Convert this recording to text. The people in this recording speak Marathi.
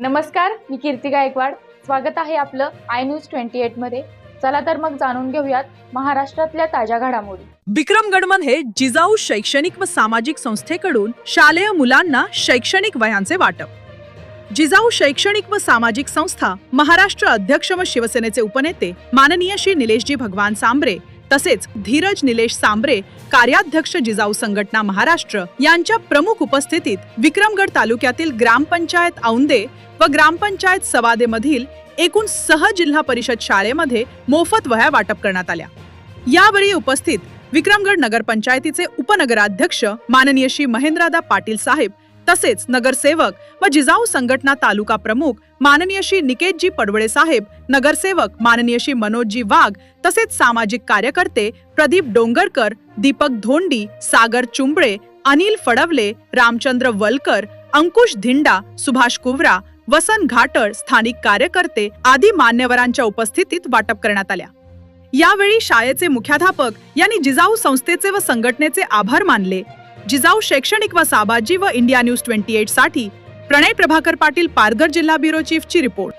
नमस्कार मी कीर्ती गायकवाड. स्वागत आहे आपलं आय न्यूज ट्वेंटी एटमध्ये. चला तर मग जाणून घेऊयात महाराष्ट्रातल्या ताज्या घडामोडी. विक्रमगडमध्ये जिजाऊ शैक्षणिक व सामाजिक संस्थेकडून शालेय मुलांना शैक्षणिक वयांचे वाटप. जिजाऊ शैक्षणिक व सामाजिक संस्था महाराष्ट्र अध्यक्ष व शिवसेनेचे उपनेते माननीय श्री निलेशजी भगवान सांबरे तसेच धीरज निलेश सांबरे कार्याध्यक्ष जिजाऊ संघटना महाराष्ट्र यांच्या प्रमुख उपस्थितीत विक्रमगड तालुक्यातील ग्रामपंचायत औंदे व ग्रामपंचायत सवादे मधील एकूण सह जिल्हा परिषद शाळेमध्ये मोफत वह्या वाटप करण्यात आल्या. यावेळी उपस्थित विक्रमगड नगरपंचायतीचे उपनगराध्यक्ष माननीय श्री महेंद्रादा पाटील साहेब तसेच नगरसेवक व जिजाऊ संघटना तालुका प्रमुख माननीय श्री निकेतजी पडवळे साहेब नगरसेवक माननीय श्री मनोजजी वाघ तसेच सामाजिक कार्यकर्ते प्रदीप डोंगरकर दीपक धोंडी सागर चुंबळे अनिल फडवले रामचंद्र वलकर अंकुश धिंडा सुभाष कुवरा वसन घाटळ स्थानिक कार्यकर्ते आदी मान्यवरांच्या उपस्थितीत वाटप करण्यात आल्या. यावेळी शाळेचे मुख्याध्यापक यांनी जिजाऊ संस्थेचे व संघटनेचे आभार मानले. जिजाऊ शैक्षणिक व सामाजिक व इंडिया न्यूज ट्वेंटी एटसाठी प्रणय प्रभाकर पाटील पारघर जिल्हा ब्युरो चीफची रिपोर्ट.